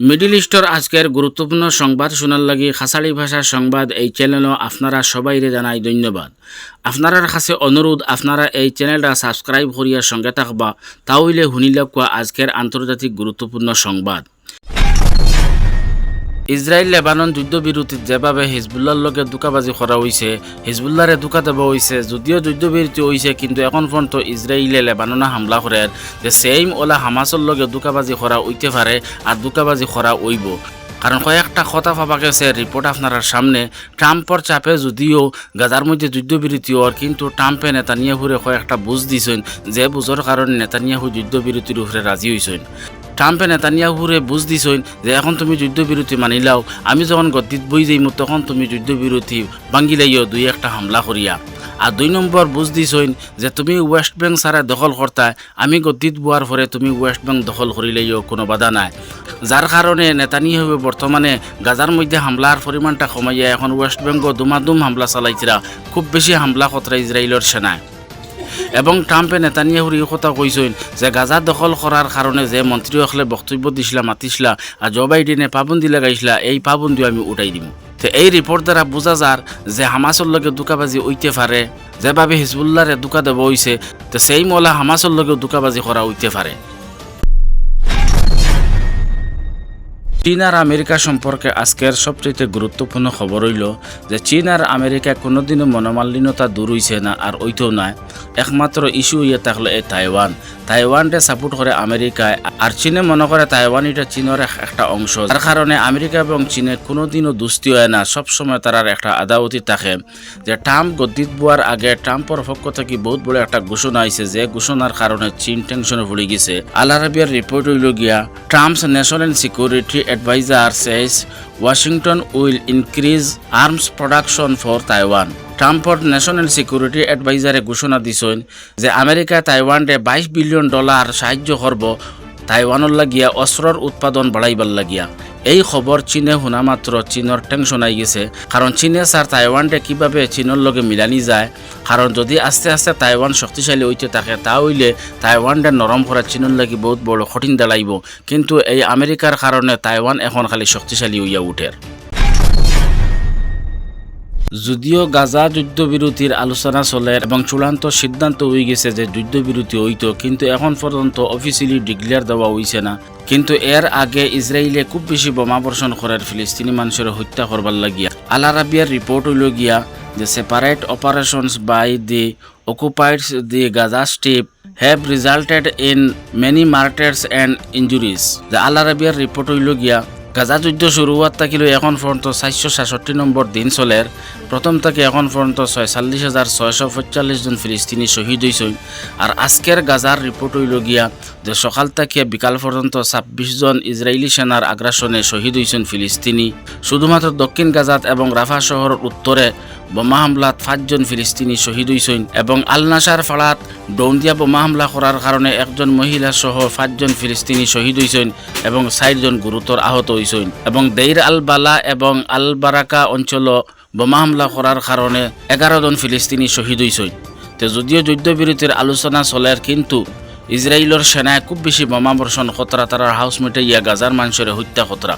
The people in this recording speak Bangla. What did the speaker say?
মিডিল ইস্টর আজকের গুরুত্বপূর্ণ সংবাদ শোনার লাগি খাসাড়ি ভাষার সংবাদ এই চ্যানেলও আপনারা সবাইরে জানাই ধন্যবাদ। আপনারার কাছে অনুরোধ আপনারা এই চ্যানেলটা সাবস্ক্রাইব করিয়া সঙ্গে থাকবা, তাহলে শুনিলে কোয়া আজকের আন্তর্জাতিক গুরুত্বপূর্ণ সংবাদ। ইসরায়েল লেবানন যুদ্ধবিরতিত যেভাবে হিজবুল্লার লগে দুকাবাজি করা হয়েছে হিজবুল্লারে দুকা দেওয়া হয়েছে যদিও যুদ্ধবিরতি হয়েছে কিন্তু এখন পর্যন্ত ইসরায়েলে লেবাননে হামলা করে যে সেম ওলা হামাসর লগে দুকাবাজি করা হইতে পারে আর দুকাবাজি করা হইব কারণ কয়েকটা কথা পাবা গেছে রিপোর্ট আপনার সামনে। ট্রাম্পর চাপে যদিও গাজার মধ্যে যুদ্ধবিরতি হওয়ার কিন্তু ট্রাম্পে নেতানিয়াহুরে কয়েকটা বুঝ দিছেন, যে বুঝর কারণে নেতানিয়াহু যুদ্ধবিরতির উপরে রাজি হয়েছেন ট্রাম্পে নেতানিয়াহুরে বুঝ দিছইন যে এখন তুমি যুদ্ধবিরতি মানিলাও আমি যখন গদ্দিত বই যাইম, তখন তুমি যুদ্ধবিরতি ভাঙ্গি লাইও দুই একটা হামলা করিয়া আর দুই নম্বর বুঝ দিছইন যে তুমি ওয়েস্ট বেঙ্ক সারা দখল করতায় আমি গদ্দিত বোয়ার পরে তুমি ওয়েস্ট বেঙ্ক দখল করিলেও কোনো বাধা নাই। যার কারণে নেতানিয়াহু বর্তমানে গাজার মধ্যে হামলার পরিমাণটা কমাইয়া এখন ওয়েস্ট বেঙ্গ দুমাদুম হামলা চালাইছিরা খুব বেশি হামলা খতরা ইসরায়েলের সেনায় এবং ট্রাম্পে নেতানিয়াহুর এই কথা কৈছিল যে গাজা দখল করার কারণে যে মন্ত্রীসকলে বক্তব্য দিছিলা, মাতিছিলা আর জো বাইডেনে পাবন্দি লাগাইছিলা, এই পাবন্দিও আমি উঠাই দিম। তো এই রিপোর্ট দ্বারা বোঝা যার যে হামাসর লগে দুকাবাজি উইতে পারে যেভাবে হিজবুল্লারে দুকা দেব হইছে তো সেই মলা হামাসর লগে দুকাবাজি করা উইতে পারে চীন আর আমেরিকা সম্পর্কে আজকের সবচেয়ে গুরুত্বপূর্ণ খবর হইল যে চীন আর আমেরিকা কোনোদিনও মনোমালিন্যতা দূর হইছে না আর ওইতেও নাই। একমাত্র ইস্যু হইয়া থাকল এ তাইওয়ান। তাইওয়ানকে সাপোর্ট করে আমেরিকায় আর চীনে মনে করে তাইওয়ান এটা চীনের একটা অংশ। যার কারণে আমেরিকা এবং চীনে কোনোদিনও দুস্তি হয় না সবসময় তারার একটা আদাওতি থাকে। যে ট্রাম্প গদ্দিত বোয়ার আগে ট্রাম্পর পক্ষ থেকে বহুত বড় একটা ঘোষণা আইছে যে ঘোষণার কারণে চীন টেনশনে পড়ে গেছে। আল আরাবিয়ার রিপোর্ট হইল গিয়া Trump's national security adviser says Washington will increase arms production for Taiwan ট্রাম্পর national security অ্যাডভাইজারে ঘোষণা দিছেন যে আমেরিকা তাইওয়ানরে বাইশ বিলিয়ন ডলার সাহায্য করব তাইওয়ানের লাগিয়া অস্ত্রর উৎপাদন বাড়াইবার লাগিয়া। এই খবর চীনে শুনা মাত্র চীনের টেনশন আই গেছে। কারণ চীনে স্যার তাইওয়ানরে কীভাবে চীনের লগে মিলানি যায়। কারণ যদি আস্তে আস্তে তাইওয়ান শক্তিশালী হইতে থাকে তা হইলে তাইওয়ানরে নরম করা চীনের লাগি বহুত বড় কঠিন দাঁড়াইব কিন্তু এই আমেরিকার কারণে তাইওয়ান এখন খালি শক্তিশালী হইয়া উঠের যদিও গাজা যুদ্ধবিরতির আলোচনা চলে এবং চূড়ান্ত সিদ্ধান্ত হয়ে গেছে যে যুদ্ধবিরতি হইতো, কিন্তু এখন পর্যন্ত অফিসিয়ালি ডিক্লেয়ার দেওয়া হইছে না কিন্তু এর আগে ইসরায়েলে খুব বেশি বোমা বর্ষণ করার ফিলিস্তিনি মানুষের হত্যা করবার লাগিয়া আল আরাবিয়ার রিপোর্ট হইল গিয়া যে separate operations by the occupied the Gaza Strip have resulted in many martyrs and injuries. The Al Arabiaর রিপোর্ট হইল গিয়া গাজা যুদ্ধ শুরু হওয়ার থাকিল এখন পর্যন্ত চারশো সাতষট্টি নম্বর দিন চলের প্রথম থেকে এখন পর্যন্ত ছয়চল্লিশ হাজার ছয়শো পঁয়তাল্লিশ জন ফিলিস্তিনি শহীদ হয়েছেন আর আজকের গাজার রিপোর্ট হইল গিয়া যে সকাল থেকে বিকাল পর্যন্ত ছাব্বিশ জন ইসরায়েলি সেনার আগ্রাসনে শহীদ হয়েছেন ফিলিস্তিনি শুধুমাত্র দক্ষিণ গাজাত এবং রাফা শহরের উত্তরে বোমা হামলাত পাঁচজন ফিলিস্তিনি শহীদ হয়েছেন এবং আলনাসার ফাড়াত ডৌন্দিয়া বোমা হামলা করার কারণে একজন মহিলা সহ পাঁচজন ফিলিস্তিনি শহীদ হয়েছেন এবং চারজন গুরুতর আহত হয়েছেন এবং দেইর আল বালা এবং আল বারাকা অঞ্চল বোমা হামলা করার কারণে এগারো জন ফিলিস্তিনি শহীদ হয়েছেন তো যদিও যুদ্ধবিরতির আলোচনা চলে, কিন্তু ইসরায়েলের সেনায় খুব বেশি বোমা বর্ষণ খতরা তারার হাউস মিটে ইয়া গাজার মানুষের হত্যা খতরা